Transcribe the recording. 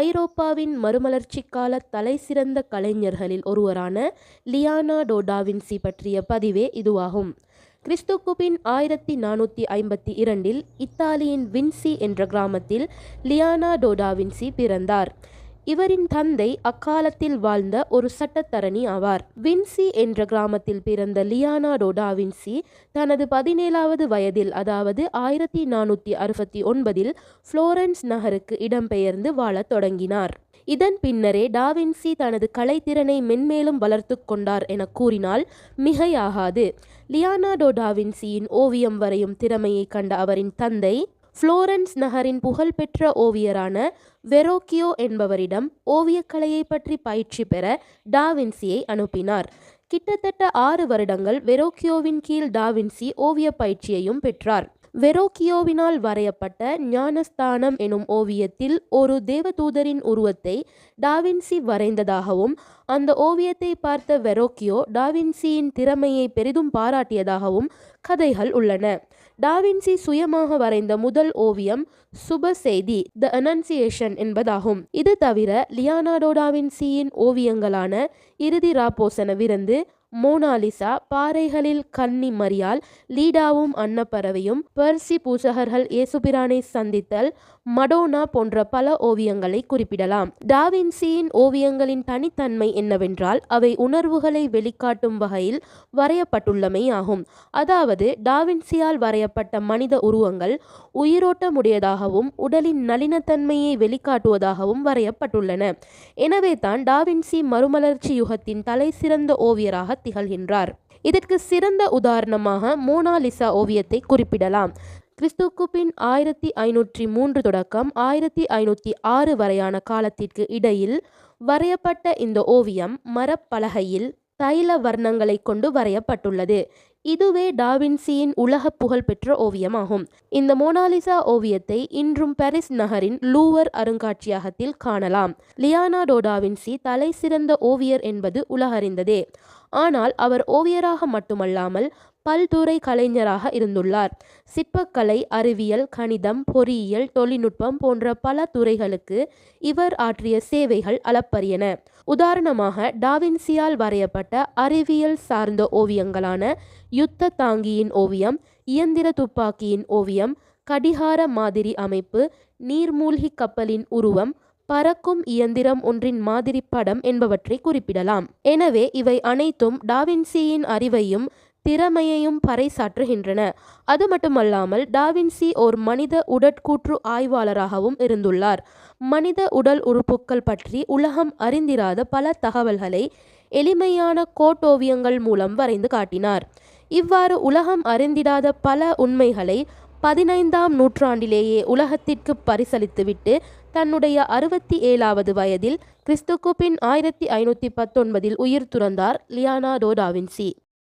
ஐரோப்பாவின் மறுமலர்ச்சி கால தலைசிறந்த கலைஞர்களில் ஒருவரான லியானா டோடாவின்சி பற்றிய பதிவே இதுவாகும். கிறிஸ்துக்குபின் ஆயிரத்தி நானூற்றி ஐம்பத்தி இரண்டில் இத்தாலியின் வின்சி என்ற கிராமத்தில் லியானா டோடாவின்சி பிறந்தார். இவரின் தந்தை அக்காலத்தில் வாழ்ந்த ஒரு சட்டத்தரணி ஆவார். வின்சி என்ற கிராமத்தில் பிறந்த லியானா டா வின்சி தனது பதினேழாவது வயதில் அதாவது ஆயிரத்தி நானூற்றி அறுபத்தி ஒன்பதில் புளோரன்ஸ் நகருக்கு இடம்பெயர்ந்து வாழத் தொடங்கினார். இதன் பின்னரே டாவின்சி தனது கலைத்திறனை மென்மேலும் வளர்த்து கொண்டார் என கூறினால் மிகையாகாது. லியானாடோ டாவின்சியின் ஓவியம் வரையும் திறமையை கண்ட அவரின் தந்தை புளோரன்ஸ் நகரின் புகழ்பெற்ற ஓவியரான வெரோக்கியோ என்பவரிடம் ஓவியக்கலையை பற்றி பயிற்சி பெற டாவின்சியை அனுப்பினார். கிட்டத்தட்ட ஆறு வருடங்கள் வெரோக்கியோவின் கீழ் டாவின்சி ஓவிய பயிற்சியையும் பெற்றார். வெரோக்கியோவினால் வரையப்பட்ட ஞானஸ்தானம் எனும் ஓவியத்தில் ஒரு தேவதூதரின் உருவத்தை டாவின்சி வரைந்ததாகவும் அந்த ஓவியத்தை பார்த்த வெரோக்கியோ டாவின்சியின் திறமையை பெரிதும் பாராட்டியதாகவும் கதைகள் உள்ளன. டாவின்சி சுயமாக வரைந்த முதல் ஓவியம் சுப செய்தி த அனன்சியேஷன் என்பதாகும். இது தவிர லியானாடோ டாவின்சியின் ஓவியங்களான இறுதி ராப்போசன விருந்து மோனாலிசா பாறைகளில் கன்னி மரியால் லீடாவும் அன்னப்பறவையும் பர்சி பூசகர்கள் இயேசுபிரானை சந்தித்தல் மடோனா போன்ற பல ஓவியங்களை குறிப்பிடலாம். டாவின்சியின் ஓவியங்களின் தனித்தன்மை என்னவென்றால் அவை உணர்வுகளை வெளிக்காட்டும் வகையில் வரையப்பட்டுள்ளமை ஆகும். அதாவது டாவின்சியால் வரையப்பட்ட மனித உருவங்கள் உயிரோட்டமுடையதாகவும் உடலின் நளினத்தன்மையை வெளிக்காட்டுவதாகவும் வரையப்பட்டுள்ளன. எனவே தான் டாவின்சி மறுமலர்ச்சி யுகத்தின் தலை சிறந்த ஓவியராக திகழ்கின்றார் இதற்கு சிறந்த உதாரணமாக மோனாலிசா ஓவியத்தை குறிப்பிடலாம். கிறிஸ்துக்கு பின் ஆயிரத்தி ஐநூற்றி மூன்று தொடக்கம் ஆயிரத்தி ஐநூற்றி ஆறு வரையான காலத்திற்கு இடையில் வரையப்பட்ட இந்த ஓவியம் மரப்பலகையில் தைல வர்ணங்களை கொண்டு வரையப்பட்டுள்ளது. இதுவே டாவின்சியின் உலக புகழ்பெற்ற ஓவியமாகும். இந்த மோனாலிசா ஓவியத்தை இன்றும் பாரிஸ் நகரின் லூவர் அருங்காட்சியகத்தில் காணலாம். லியானாடோ டாவின்சி தலை சிறந்த ஓவியர் என்பது உலகறிந்ததே. ஆனால் அவர் ஓவியராக மட்டுமல்லாமல் பல்துறை கலைஞராக இருந்துள்ளார். சிற்பக்கலை அறிவியல் கணிதம் பொறியியல் தொழில்நுட்பம் போன்ற பல துறைகளுக்கு இவர் ஆற்றிய சேவைகள் அளப்பரியன. உதாரணமாக டாவின்சியால் வரையப்பட்ட அறிவியல் சார்ந்த ஓவியங்களான யுத்த தாங்கியின் ஓவியம் இயந்திர துப்பாக்கியின் ஓவியம் கடிகார மாதிரி அமைப்பு நீர்மூழ்கி கப்பலின் உருவம் பறக்கும் இயந்திரம் ஒன்றின் மாதிரி படம் என்பவற்றை குறிப்பிடலாம். எனவே இவை அனைத்தும் டாவின்சியின் அறிவையும் திறமையையும் பறைசாற்றுகின்றன. அது மட்டுமல்லாமல் டாவின்சி ஓர் மனித உடற்கூற்று ஆய்வாளராகவும் இருந்துள்ளார். மனித உடல் உறுப்புக்கள் பற்றி உலகம் அறிந்திராத பல தகவல்களை எளிமையான கோட்டோவியங்கள் மூலம் வரைந்து காட்டினார். இவ்வாறு உலகம் அறிந்திடாத பல உண்மைகளை பதினைந்தாம் நூற்றாண்டிலேயே உலகத்திற்கு பரிசளித்துவிட்டு தன்னுடைய அறுபத்தி ஏழாவது வயதில் கிறிஸ்துக்கு பின் ஆயிரத்தி ஐநூற்றி பத்தொன்பதில் உயிர் துறந்தார் லியானா டோடாவின்சி